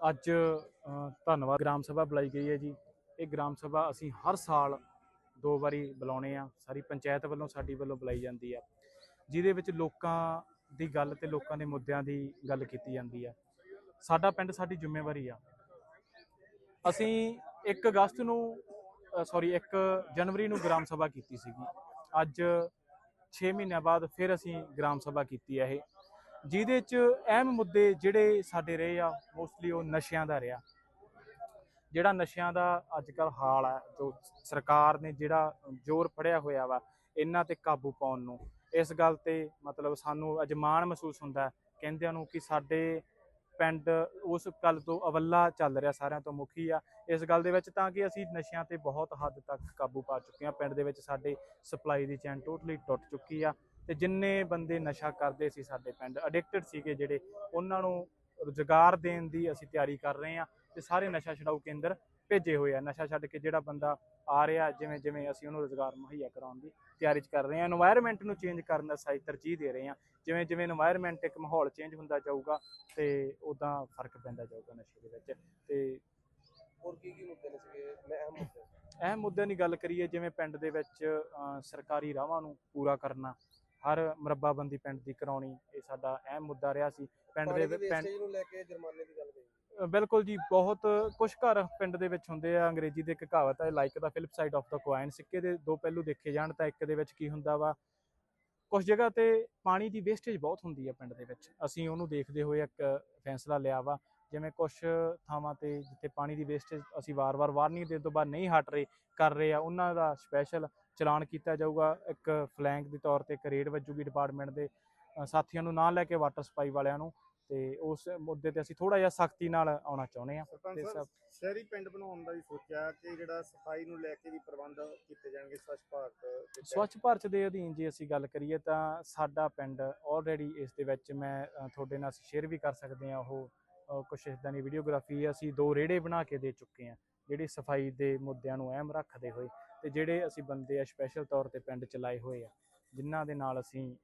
ਅੱਜ ਧੰਨਵਾਦ ਗ੍ਰਾਮ ਸਭਾ ਬੁਲਾਈ ਗਈ ਹੈ ਜੀ। ਇਹ ਗ੍ਰਾਮ ਸਭਾ ਅਸੀਂ ਹਰ ਸਾਲ ਦੋ ਵਾਰੀ ਬੁਲਾਉਣੇ ਆ। ਸਾਰੀ ਪੰਚਾਇਤ ਵੱਲੋਂ ਸਾਡੀ ਵੱਲੋਂ ਬੁਲਾਈ ਜਾਂਦੀ ਆ। ਜਿਹਦੇ ਵਿੱਚ ਲੋਕਾਂ ਦੀ ਗੱਲ ਤੇ ਲੋਕਾਂ ਦੇ ਮੁੱਦਿਆਂ ਦੀ ਗੱਲ ਕੀਤੀ ਜਾਂਦੀ ਆ। ਸਾਡਾ ਪਿੰਡ ਸਾਡੀ ਜ਼ਿੰਮੇਵਾਰੀ ਆ। ਅਸੀਂ 1 ਅਗਸਤ ਨੂੰ ਸੌਰੀ 1 ਜਨਵਰੀ ਨੂੰ ਗ੍ਰਾਮ ਸਭਾ ਕੀਤੀ ਸੀਗੀ। ਅੱਜ 6 ਮਹੀਨਿਆਂ ਬਾਅਦ ਫਿਰ ਅਸੀਂ ਗ੍ਰਾਮ ਸਭਾ ਕੀਤੀ ਹੈ ਇਹ। ਜਿਹਦੇ ਚ ਅਹਿਮ ਮੁੱਦੇ ਜਿਹੜੇ ਸਾਡੇ ਰਹੇ ਆ ਮੋਸਟਲੀ ਉਹ ਨਸ਼ਿਆਂ ਦਾ ਰਿਹਾ। ਜਿਹੜਾ ਨਸ਼ਿਆਂ ਦਾ ਅੱਜ ਕੱਲ ਹਾਲ ਹੈ ਜੋ ਸਰਕਾਰ ਨੇ ਜਿਹੜਾ ਜ਼ੋਰ ਫੜਿਆ ਹੋਇਆ ਵਾ, ਇਹਨਾਂ ਤੇ ਕਾਬੂ ਪਾਉਣ ਨੂੰ, ਇਸ ਗੱਲ ਤੇ ਮਤਲਬ ਸਾਨੂੰ ਅਜਮਾਨ ਮਹਿਸੂਸ ਹੁੰਦਾ ਕਹਿੰਦਿਆਂ ਨੂੰ ਕਿ ਸਾਡੇ ਪਿੰਡ ਉਸ ਗੱਲ ਤੋਂ ਅਵੱਲਾ ਚੱਲ ਰਿਹਾ, ਸਾਰਿਆਂ ਤੋਂ ਮੁਖੀ ਆ। ਇਸ ਗੱਲ ਦੇ ਵਿੱਚ ਤਾਂ ਕਿ ਅਸੀਂ ਨਸ਼ਿਆਂ ਤੇ ਬਹੁਤ ਹੱਦ ਤੱਕ ਕਾਬੂ ਪਾ ਚੁੱਕੇ ਹਾਂ, ਪਿੰਡ ਦੇ ਵਿੱਚ ਸਾਡੇ ਸਪਲਾਈ ਦੀ ਚੈਨ ਟੋਟਲੀ ਟੁੱਟ ਚੁੱਕੀ ਆ। ਤੇ ਜਿੰਨੇ ਬੰਦੇ ਨਸ਼ਾ ਕਰਦੇ ਸੀ ਸਾਡੇ ਪਿੰਡ ਐਡਿਕਟਡ ਸੀਗੇ ਜਿਹੜੇ ਉਹਨਾਂ ਨੂੰ ਰੁਜ਼ਗਾਰ ਦੇਣ ਦੀ ਅਸੀਂ ਤਿਆਰੀ ਕਰ ਰਹੇ ਹਾਂ ਤੇ ਸਾਰੇ ਨਸ਼ਾ ਛਡਾਊ ਕੇਂਦਰ ਭੇਜੇ ਹੋਏ ਆ। ਨਸ਼ਾ ਛੱਡ ਕੇ ਜਿਹੜਾ ਬੰਦਾ ਆ ਰਿਹਾ ਜਿਵੇਂ ਜਿਵੇਂ ਅਸੀਂ ਉਹਨੂੰ ਰੋਜ਼ਗਾਰ ਮੁਹੱਈਆ ਕਰਾਉਣ ਦੀ ਤਿਆਰੀ ਕਰ ਰਹੇ ਹਾਂ। এনवायरमेंट ਨੂੰ ਚੇਂਜ ਕਰਨ ਦਾ ਸਾਈ ਤਰਜੀਹ ਦੇ ਰਹੇ ਹਾਂ। ਜਿਵੇਂ ਜਿਵੇਂ এনवायरमेंट ਇੱਕ ਮਾਹੌਲ ਚੇਂਜ ਹੁੰਦਾ ਜਾਊਗਾ ਤੇ ਉਦਾਂ ਫ਼ਰਕ ਪੈਂਦਾ ਜਾਊਗਾ ਨਸ਼ੇ ਦੇ ਵਿੱਚ ਤੇ ਹੋਰ ਕੀ ਕੀ ਮੁੱਦੇ ਨੇ ਸੀਗੇ? ਮੈਂ ਅਹਿਮ ਮੁੱਦੇ ਅਹਿਮ ਮੁੱਦਿਆਂ ਦੀ ਗੱਲ ਕਰੀਏ ਜਿਵੇਂ ਪਿੰਡ ਦੇ ਵਿੱਚ ਸਰਕਾਰੀ ਰਾਵਾਂ ਨੂੰ ਪੂਰਾ ਕਰਨਾ ਹਰ ਮੁਰੱਬਾਬੰਦੀ ਪਿੰਡ ਦੀ ਕਰਾਉਣੀ ਇਹ ਸਾਡਾ ਅਹਿਮ ਮੁੱਦਾ ਰਿਹਾ ਸੀ। ਪਿੰਡ ਦੇ ਪਿੰਡ ਨੂੰ ਲੈ ਕੇ ਜੁਰਮਾਨੇ ਦੀ ਗੱਲ ਕਹੀ। ਬਿਲਕੁਲ ਜੀ ਬਹੁਤ ਕੁਝ ਘਰ ਪਿੰਡ ਦੇ ਵਿੱਚ ਹੁੰਦੇ ਆ। ਅੰਗਰੇਜ਼ੀ ਦੇ ਇੱਕ ਕਹਾਵਤ ਹੈ like the flip side of the coin ਸਿੱਕੇ ਦੇ ਦੋ ਪਹਿਲੂ ਦੇਖੇ ਜਾਣ ਤਾਂ ਇੱਕ ਦੇ ਵਿੱਚ ਕੀ ਹੁੰਦਾ ਵਾ? ਕੁਝ ਜਗ੍ਹਾ ਤੇ ਪਾਣੀ ਦੀ ਵੇਸਟੇਜ ਬਹੁਤ ਹੁੰਦੀ ਆ ਪਿੰਡ ਦੇ ਵਿੱਚ। ਅਸੀਂ ਉਹਨੂੰ ਦੇਖਦੇ ਹੋਏ ਇੱਕ ਫੈਸਲਾ ਲਿਆ ਵਾ। ਜਿਵੇਂ ਕੁਝ ਥਾਵਾਂ ਤੇ ਜਿੱਥੇ ਪਾਣੀ ਦੀ ਵੇਸਟੇਜ ਅਸੀਂ ਵਾਰ-ਵਾਰ ਵਾਰਨਿੰਗ ਦੇਣ ਤੋਂ ਬਾਅਦ ਨਹੀਂ ਹਟ ਰਹੇ ਕਰ ਰਹੇ ਆ ਉਹਨਾਂ ਦਾ ਸਪੈਸ਼ਲ ਚਲਾਨ ਕੀਤਾ ਜਾਊਗਾ ਇੱਕ ਫਲੈਂਕ ਦੇ ਤੌਰ ਤੇ ਇੱਕ ਰੇਡ ਵੱਜੂਗੀ ਡਿਪਾਰਟਮੈਂਟ ਦੇ ਸਾਥੀਆਂ ਨੂੰ ਨਾਲ ਲੈ ਕੇ ਵਾਟਰ ਸਪਲਾਈ ਵਾਲਿਆਂ ਨੂੰ ਤੇ ਉਸ ਮੁੱਦੇ ਤੇ ਅਸੀਂ ਥੋੜਾ ਜਿਹਾ ਸਖਤੀ ਨਾਲ ਆਉਣਾ ਚਾਹੁੰਦੇ ਆ ਤੇ ਸਭ- ਸ਼ਹਿਰੀ ਪਿੰਡ ਬਣਾਉਣ ਦਾ ਵੀ ਸੋਚਿਆ ਕਿ ਜਿਹੜਾ ਸਫ਼ਾਈ ਨੂੰ ਲੈ ਕੇ ਵੀ ਪ੍ਰਬੰਧ ਕੀਤੇ ਜਾਣਗੇ ਸਵੱਛ ਭਾਰਤ। ਸਵੱਛ ਭਾਰਤ ਦੇ ਅਧੀਨ ਜੇ ਅਸੀਂ ਗੱਲ ਕਰੀਏ ਤਾਂ ਸਾਡਾ ਪਿੰਡ ਆਲਰੇਡੀ ਇਸ ਦੇ ਵਿੱਚ ਮੈਂ ਤੁਹਾਡੇ ਨਾਲ ਸ਼ੇਅਰ ਵੀ ਕਰ ਸਕਦੇ ਆ ਉਹ ਕੁਛ ਇਦਾਂ ਦੀ ਵੀਡੀਓਗ੍ਰਾਫੀ ਅਸੀਂ ਦੋ ਰੇੜੇ ਬਣਾ ਕੇ ਦੇ ਚੁੱਕੇ ਆ ਜਿਹੜੇ ਸਫ਼ਾਈ ਦੇ ਮੁੱਦਿਆਂ ਨੂੰ ਅਹਿਮ ਰੱਖਦੇ ਹੋਏ ਤੇ ਜਿਹੜੇ ਅਸੀਂ ਬੰਦੇ ਆ ਸਪੈਸ਼ਲ ਤੌਰ ਤੇ ਪਿੰਡ ਚ ਲਾਏ ਹੋਏ ਆ ਜਿਨ੍ਹਾਂ ਦੇ ਨਾਲ ਅਸੀਂ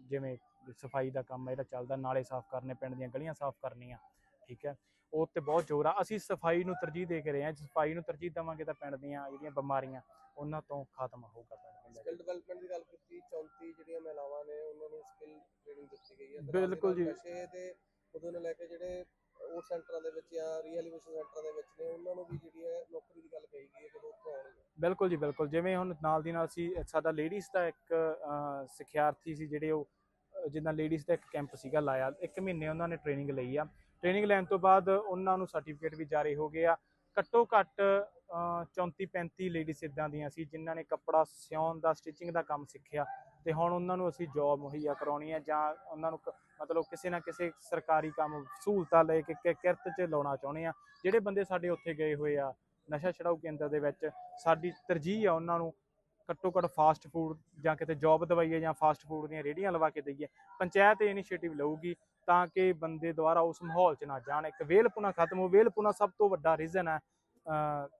ਜਿਵੇਂ ਸਫ਼ਾਈ ਦਾ ਕੰਮ ਜਿਹੜਾ ਚੱਲਦਾ ਨਾਲੇ ਸਾਫ਼ ਕਰਨੇ ਪਿੰਡ ਦੀਆਂ ਗਲੀਆਂ ਸਾਫ਼ ਕਰਨੀਆਂ ਠੀਕ ਹੈ ਉਹ ਤੇ ਬਹੁਤ ਜ਼ੋਰ ਆ ਅਸੀਂ ਸਫ਼ਾਈ ਨੂੰ ਤਰਜੀਹ ਦੇ ਕੇ ਰਹੇ ਹਾਂ ਸਫ਼ਾਈ ਨੂੰ ਤਰਜੀਹ ਦੇਵਾਂਗੇ ਤਾਂ ਪਿੰਡ ਦੀਆਂ ਜਿਹੜੀਆਂ ਬਿਮਾਰੀਆਂ ਉਹਨਾਂ ਤੋਂ ਖਾਤਮਾ ਹੋਊਗਾ ਪਿੰਡ ਦਾ ਸਕਿੱਲ ਡਿਵੈਲਪਮੈਂਟ ਦੀ ਗੱਲ ਕੀਤੀ 34 ਜਿਹੜੀਆਂ ਮਹਿਲਾਵਾਂ ਨੇ ਉਹਨਾਂ ਨੂੰ ਸਕਿੱਲ ਟ੍ਰੇਨਿੰਗ ਦਿੱਤੀ ਗਈ ਹੈ ਬਿਲਕੁਲ ਜੀ। ਨਸ਼ੇ ਦੇ ਮੁੱਦੇ ਨੂੰ ਲੈ ਕੇ ਜਿਹੜੇ ਉਹ ਸੈਂਟਰਾਂ ਦੇ ਵਿੱਚ ਜਾਂ ਰੀਹੈਬਿਲਿਟੇਸ਼ਨ ਸੈਂਟਰਾਂ ਦੇ ਵਿੱਚ ਨੇ ਉਹਨਾਂ ਨੂੰ ਵੀ ਜਿਹੜੀ ਹੈ ਨੌਕਰੀ ਦੀ ਗੱਲ ਕਹੀ ਗਈ ਹੈ ਜਦੋਂ ਉੱਥੋਂ ਆਉਣਗੇ ਬਿਲਕੁਲ ਜੀ ਬਿਲਕੁਲ। ਜਿਵੇਂ ਹੁਣ ਨਾਲ ਦੀ ਨਾਲ ਅਸੀਂ ਸਾਡਾ ਲੇਡੀਜ਼ ਦਾ ਇੱਕ ਅਹ, ਸਿਖਿਆਰਥੀ ਸੀ ਜਿਹੜੇ ਉਹ ਜਿੱਦਾਂ ਲੇਡੀਜ਼ ਦਾ ਇੱਕ ਕੈਂਪ ਸੀਗਾ ਲਾਇਆ ਇੱਕ ਮਹੀਨੇ ਉਹਨਾਂ ਨੇ ਟ੍ਰੇਨਿੰਗ ਲਈ ਆ। ਟ੍ਰੇਨਿੰਗ ਲੈਣ ਤੋਂ ਬਾਅਦ ਉਹਨਾਂ ਨੂੰ ਸਰਟੀਫਿਕੇਟ ਵੀ ਜਾਰੀ ਹੋ ਗਏ ਆ। ਘੱਟੋ ਘੱਟ 34 35 ਲੇਡੀਜ਼ ਇਦਾਂ ਦੀਆਂ ਸੀ ਜਿਨ੍ਹਾਂ ਨੇ ਕੱਪੜਾ ਸਿਉਣ ਦਾ ਸਟਿਚਿੰਗ ਦਾ ਕੰਮ ਸਿੱਖਿਆ। ਤੇ ਹੁਣ ਉਹਨਾਂ ਨੂੰ ਅਸੀਂ ਜੌਬ ਮੁਹੱਈਆ ਕਰਾਉਣੀ ਹੈ ਜਾਂ ਉਹਨਾਂ ਨੂੰ ਮਤਲਬ ਕਿਸੇ ਨਾ ਕਿਸੇ ਸਰਕਾਰੀ ਕੰਮ ਸਹੂਲਤਾਂ ਲੈ ਕੇ ਕਿ- ਕਿਰਤ 'ਚ ਲਾਉਣਾ ਚਾਹੁੰਦੇ ਆ। ਜਿਹੜੇ ਬੰਦੇ ਸਾਡੇ ਉੱਥੇ ਗਏ ਹੋਏ ਆ ਨਸ਼ਾ ਛਡਾਊ ਕੇਂਦਰ ਦੇ ਵਿੱਚ, ਸਾਡੀ ਤਰਜੀਹ ਆ ਉਹਨਾਂ ਨੂੰ ਘੱਟੋ ਘੱਟ ਫਾਸਟ ਫੂਡ ਜਾਂ ਕਿਤੇ ਜੌਬ ਦਵਾਈਏ ਜਾਂ ਫਾਸਟ ਫੂਡ ਦੀਆਂ ਰੇਹੜੀਆਂ ਲਵਾ ਕੇ ਦਈਏ, ਪੰਚਾਇਤ ਇਹ ਇਨੀਸ਼ੀਏਟਿਵ ਲਊਗੀ ਤਾਂ ਕਿ ਬੰਦੇ ਦੁਆਰਾ ਉਸ ਮਾਹੌਲ 'ਚ ਨਾ ਜਾਣ। ਇੱਕ ਵੇਲਪੁਣਾ ਖਤਮ ਹੋ ਵੇਲਪੁਣਾ ਸਭ ਤੋਂ ਵੱਡਾ ਰੀਜ਼ਨ ਹੈ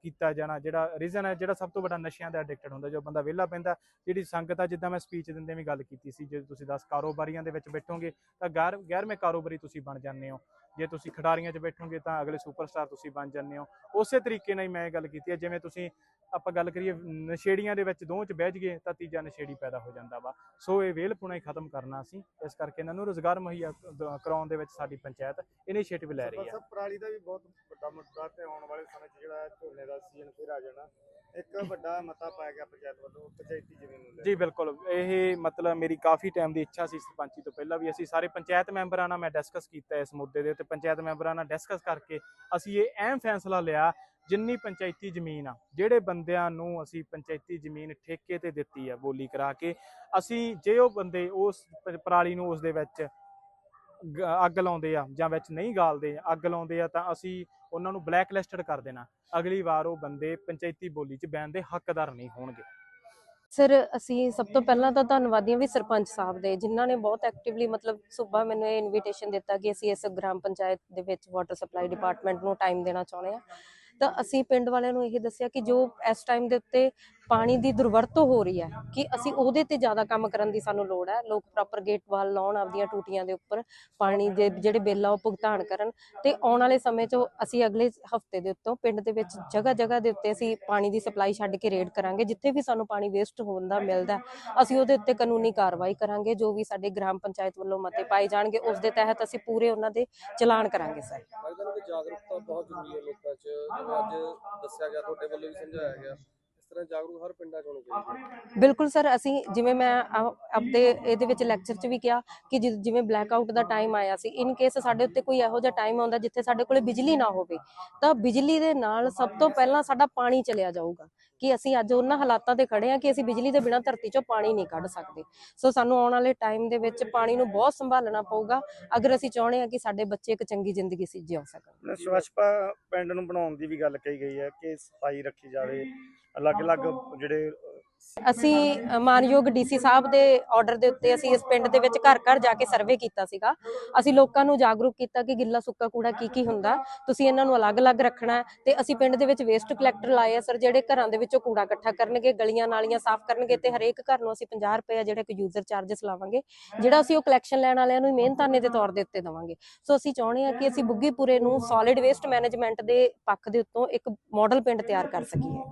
ਕੀਤਾ ਜਾਣਾ, ਜਿਹੜਾ ਰੀਜ਼ਨ ਹੈ, ਜਿਹੜਾ ਸਭ ਤੋਂ ਵੱਡਾ ਨਸ਼ਿਆਂ ਦਾ ਐਡਿਕਟਡ ਹੁੰਦਾ ਜੋ ਬੰਦਾ ਵਿਹਲਾ ਪੈਂਦਾ, ਜਿਹੜੀ ਸੰਗਤ ਆ, ਜਿੱਦਾਂ ਮੈਂ ਸਪੀਚ ਦਿੰਦੇ ਵੀ ਗੱਲ ਕੀਤੀ ਸੀ, ਜੇ ਤੁਸੀਂ 10 ਕਾਰੋਬਾਰੀਆਂ ਦੇ ਵਿੱਚ ਬੈਠੋਗੇ, ਤਾਂ 11 11ਵੇਂ ਕਾਰੋਬਾਰੀ ਤੁਸੀਂ ਬਣ ਜਾਂਦੇ ਹੋ। ਜੇ ਤੁਸੀਂ ਖਿਡਾਰੀਆਂ 'ਚ ਬੈਠੋਗੇ ਤਾਂ ਅਗਲੇ ਸੁਪਰਸਟਾਰ ਤੁਸੀਂ ਬਣ ਜਾਂਦੇ ਹੋ। ਉਸੇ ਤਰੀਕੇ ਨਾਲ ਹੀ ਮੈਂ ਗੱਲ ਕੀਤੀ ਹੈ, ਜਿਵੇਂ ਤੁਸੀਂ ਆਪਾਂ ਗੱਲ ਕਰੀਏ ਨਸ਼ੇੜੀਆਂ ਦੇ ਵਿੱਚ ਦੋਵਾਂ 'ਚ ਬਹਿ ਜਗੇ ਤਾਂ ਤੀਜਾ ਨਸ਼ੇੜੀ ਪੈਦਾ ਹੋ ਜਾਂਦਾ ਵਾ। ਸੋ ਇਹ ਵੇਲਪੁਣਾ ਹੀ ਖਤਮ ਕਰਨਾ ਸੀ ਇਸ ਕਰਕੇ ਇਹਨਾਂ ਨੂੰ ਰੋਜ਼ਗਾਰ ਮੁਹੱਈਆ ਕਰਾਉਣ ਦੇ ਵਿੱਚ ਸਾਡੀ ਪੰਚਾਇਤ ਇਨੀਸ਼ੀਏਟਿਵ ਲੈ ਰਹੀ ਹੈ। ਸਾਹਿਬ ਪਰਾਲੀ ਦਾ ਵੀ ਬਹੁਤ ਵੱਡਾ ਮੁੱਦਾ ਤੇ ਆਉਣ ਵਾਲੇ ਸਮੇਂ 'ਚ ਜਿਹੜਾ ਝੋਨੇ ਦਾ ਸੀਜ਼ਨ ਫਿਰ ਆ ਜਾਣਾ। ਇੱਕ ਵੱਡਾ ਮਤਾ ਪਾਇਆ ਗਿਆ ਪੰਚਾਇਤ ਵੱਲੋਂ ਪੰਚਾਇਤੀ ਜ਼ਮੀਨ ਨੂੰ ਲੈ ਜੀ ਬਿਲਕੁਲ ਇਹ ਮਤਲਬ ਮੇਰੀ ਕਾਫੀ ਟਾਈਮ ਦੀ ਇੱਛਾ ਸੀ ਸਰਪੰਚੀ ਤੋਂ ਪਹਿਲਾਂ ਵੀ ਅਸੀਂ ਸਾਰੇ ਪੰਚਾਇਤ ਮੈਂਬਰਾਂ ਨਾਲ ਮੈਂ ਡਿਸਕਸ ਕੀਤਾ ਇਸ ਮੁੱਦੇ ਦੇ ਉੱਤੇ ਪੰਚਾਇਤ ਮੈਂਬਰਾਂ ਨਾਲ ਡਿਸਕਸ ਕਰਕੇ ਅਸੀਂ ਇਹ ਅਹਿਮ ਫੈਸਲਾ ਲਿਆ ਜਿੰਨੀ ਪੰਚਾਇਤੀ ਜ਼ਮੀਨ ਆ ਜਿਹੜੇ ਬੰਦਿਆਂ ਨੂੰ ਅਸੀਂ ਪੰਚਾਇਤੀ ਜ਼ਮੀਨ ਠੇਕੇ ਤੇ ਦਿੱਤੀ ਆ ਬੋਲੀ ਕਰਾ ਕੇ ਅਸੀਂ ਜੇ ਉਹ ਬੰਦੇ ਉਸ ਪਰਾਲੀ ਨੂੰ ਉਸ ਦੇ ਵਿੱਚ ਅੱਗ ਲਾਉਂਦੇ ਆ ਜਾਂ ਵਿੱਚ ਨਹੀਂ ਗਾਲਦੇ, ਅੱਗ ਲਾਉਂਦੇ ਆ ਤਾਂ ਅਸੀਂ ਉਹਨਾਂ ਨੂੰ ਬਲੈਕ ਲਿਸਟਡ ਕਰ ਦੇਣਾ। ਅਗਲੀ ਵਾਰ ਉਹ ਬੰਦੇ ਪੰਚਾਇਤੀ ਬੋਲੀ 'ਚ ਬੈਣ ਦੇ ਹੱਕਦਾਰ ਨਹੀਂ ਹੋਣਗੇ। ਸਰ, ਅਸੀਂ ਸਭ ਤੋਂ ਪਹਿਲਾਂ ਤਾਂ ਧੰਨਵਾਦੀ ਹਾਂ ਵੀ ਸਰਪੰਚ ਸਾਹਿਬ ਦੇ, ਜਿਨ੍ਹਾਂ ਨੇ ਬਹੁਤ ਐਕਟਿਵਲੀ ਮਤਲਬ ਸੁਬਾ ਮੈਨੂੰ ਇਹ ਇਨਵੀਟੇਸ਼ਨ ਦਿੱਤਾ ਕਿ ਅਸੀਂ ਇਸ ਗ੍ਰਾਮ ਪੰਚਾਇਤ ਦੇ ਵਿੱਚ ਵਾਟਰ ਸਪਲਾਈ ਡਿਪਾਰਟਮੈਂਟ ਨੂੰ ਟਾਈਮ ਦੇਣਾ ਚਾਹੁੰਦੇ ਹਾਂ। ਤਾਂ ਅਸੀਂ ਪਿੰਡ ਵਾਲਿਆਂ ਨੂੰ ਇਹ ਦੱਸਿਆ ਕਿ ਜੋ ਇਸ ਟਾਈਮ ਦੇ ਉੱਤੇ ਪਾਣੀ ਦੀ ਦੁਰਵਰਤੋਂ ਹੋ ਰਹੀ ਹੈ ਕਿ ਅਸੀਂ ਉਹਦੇ ਤੇ ਜ਼ਿਆਦਾ ਕੰਮ ਕਰਨ ਦੀ ਸਾਨੂੰ ਲੋੜ ਹੈ। ਲੋਕ ਪ੍ਰੋਪਰ ਗੇਟ ਵਾਲ ਲਾਉਣ, ਆਪਦੀਆਂ ਟੂਟੀਆਂ ਦੇ ਉੱਪਰ ਪਾਣੀ ਦੇ ਜਿਹੜੇ ਬਿੱਲ ਆ ਉਹ ਭੁਗਤਾਨ ਕਰਨ ਤੇ ਆਉਣ ਵਾਲੇ ਸਮੇਂ 'ਚ ਅਸੀਂ ਅਗਲੇ ਹਫ਼ਤੇ ਦੇ ਉੱਤੋਂ ਪਿੰਡ ਦੇ ਵਿੱਚ ਜਗ੍ਹਾ ਜਗ੍ਹਾ ਦੇ ਉੱਤੇ ਅਸੀਂ ਪਾਣੀ ਦੀ ਸਪਲਾਈ ਛੱਡ ਕੇ ਰੇਡ ਕਰਾਂਗੇ, ਜਿੱਥੇ ਵੀ ਸਾਨੂੰ ਪਾਣੀ ਵੇਸਟ ਹੋਣ ਦਾ ਮਿਲਦਾ ਅਸੀਂ ਉਹਦੇ ਉੱਤੇ ਕਾਨੂੰਨੀ ਕਾਰਵਾਈ ਕਰਾਂਗੇ, ਜੋ ਵੀ ਸਾਡੇ ਗ੍ਰਾਮ ਪੰਚਾਇਤ ਵੱਲੋਂ ਮਤੇ ਪਾਏ ਜਾਣਗੇ, ਉਸ ਦੇ ਤਹਿਤ ਅਸੀਂ ਪੂਰੇ ਉਹਨਾਂ ਦੇ ਚਲਾਨ ਕਰਾਂਗੇ, ਸਰ। ਜਾਗਰੂਕਤਾ ਬਹੁਤ ਜ਼ਰੂਰੀ ਹੈ ਲੋਕਾਂ 'ਚ ਅੱਜ ਦੱਸਿਆ ਗਿਆ, ਤੁਹਾਡੇ ਵੱਲੋਂ ਵੀ ਸਮਝਾਇਆ ਗਿਆ। ਤਰ੍ਹਾਂ ਜਾਗਰੂਕ ਹਰ ਪਿੰਡਾਂ 'ਚ ਹੋਣੀ ਚਾਹੀਦੀ ਹੈ। ਬਿਲਕੁਲ ਸਰ ਅਸੀਂ ਜਿਵੇਂ ਮੈਂ ਆ- ਆਪਦੇ ਇਹਦੇ ਵਿੱਚ ਲੈਕਚਰ 'ਚ ਵੀ ਕਿਹਾ ਕਿ ਜਿ- ਜਿਵੇਂ ਬਲੈਕ ਆਊਟ ਦਾ ਟਾਈਮ ਆਇਆ ਸੀ ਇਨ ਕੇਸ ਸਾਡੇ ਉੱਤੇ ਕੋਈ ਇਹੋ ਜਿਹਾ ਟਾਈਮ ਆਉਂਦਾ ਜਿੱਥੇ ਸਾਡੇ ਕੋਲੇ ਬਿਜਲੀ ਨਾ ਹੋਵੇ ਤਾਂ ਬਿਜਲੀ ਦੇ ਨਾਲ ਸਭ ਤੋਂ ਪਹਿਲਾਂ ਸਾਡਾ ਪਾਣੀ ਚਲਿਆ ਜਾਊਗਾ। ਕਿ ਅਸੀਂ ਅੱਜ ਉਹਨਾਂ ਹਾਲਾਤਾਂ ਤੇ ਖੜੇ ਆ ਕਿ ਅਸੀਂ ਬਿਜਲੀ ਦੇ ਬਿਨਾਂ ਧਰਤੀ 'ਚੋਂ ਪਾਣੀ ਨਹੀਂ ਕੱਢ ਸਕਦੇ। ਸੋ ਸਾਨੂੰ ਆਉਣ ਵਾਲੇ ਟਾਈਮ ਦੇ ਵਿੱਚ ਪਾਣੀ ਨੂੰ ਬਹੁਤ ਸੰਭਾਲਣਾ ਪਊਗਾ। ਅਗਰ ਅਸੀਂ ਚਾਹੁੰਦੇ ਆ ਕਿ ਸਾਡੇ ਬੱਚੇ ਇੱਕ ਚੰਗੀ ਜ਼ਿੰਦਗੀ ਸੀ ਜਿਉ ਸਕਣ। ਸਵੱਛ ਪਿੰਡ ਨੂੰ ਬਣਾਉਣ ਦੀ ਵੀ ਗੱਲ ਕਹੀ ਗਈ ਹੈ ਕਿ ਸਫ਼ਾਈ ਰੱਖੀ ਜਾਵੇ। ਅਲੱਗ-ਅਲੱਗ ਜਿਹੜੇ ਅਸੀਂ ਅ, ਮਾਨਯੋਗ ਡੀਸੀ ਸਾਹਿਬ ਦੇ ਆਰਡਰ ਦੇ ਉੱਤੇ ਅਸੀਂ ਇਸ ਪਿੰਡ ਦੇ ਵਿੱਚ ਘਰ ਘਰ ਜਾ ਕੇ ਸਰਵੇ ਕੀਤਾ ਸੀਗਾ। ਅਸੀਂ ਲੋਕਾਂ ਨੂੰ ਜਾਗਰੂਕ ਕੀਤਾ ਕਿ ਗਿੱਲਾ ਸੁੱਕਾ ਕੂੜਾ ਕੀ ਕੀ ਹੁੰਦਾ ਤੁਸੀਂ ਇਹਨਾਂ ਨੂੰ ਅਲੱਗ-ਅਲੱਗ ਰੱਖਣਾ ਤੇ ਅਸੀਂ ਪਿੰਡ ਦੇ ਵਿੱਚ ਵੇਸਟ ਕਲੈਕਟਰ ਲਾਏ ਆ ਸਰ ਜਿਹੜੇ ਘਰਾਂ ਦੇ ਵਿੱਚੋਂ ਕੂੜਾ ਇਕੱਠਾ ਕਰਨਗੇ ਗਲੀਆਂ ਨਾਲੀਆਂ ਸਾਫ਼ ਕਰਨਗੇ ਤੇ ਹਰੇਕ ਘਰ ਨੂੰ ਅਸੀਂ 50 ਰੁਪਏ ਜਿਹੜਾ ਕਿ ਯੂਜ਼ਰ ਚਾਰजेस ਲਾਵਾਂਗੇ ਜਿਹੜਾ ਅਸੀਂ ਉਹ ਕਲੈਕਸ਼ਨ ਲੈਣ ਵਾਲਿਆਂ ਨੂੰ ਮਿਹਨਤਾਨੇ ਦੇ ਤੌਰ ਦੇ ਉੱਤੇ ਦੇਵਾਂਗੇ। ਸੋ ਅਸੀਂ ਚਾਹੁੰਦੇ ਹਾਂ ਕਿ ਅਸੀਂ ਬੁੱਗੀਪੁਰੇ ਨੂੰ ਸੋਲਿਡ ਵੇਸਟ ਮੈਨੇਜਮੈਂਟ ਦੇ ਪੱਖ ਦੇ ਉੱਤੋਂ ਇੱਕ ਮਾਡਲ ਪਿੰਡ ਤਿਆਰ ਕਰ ਸਕੀਏ।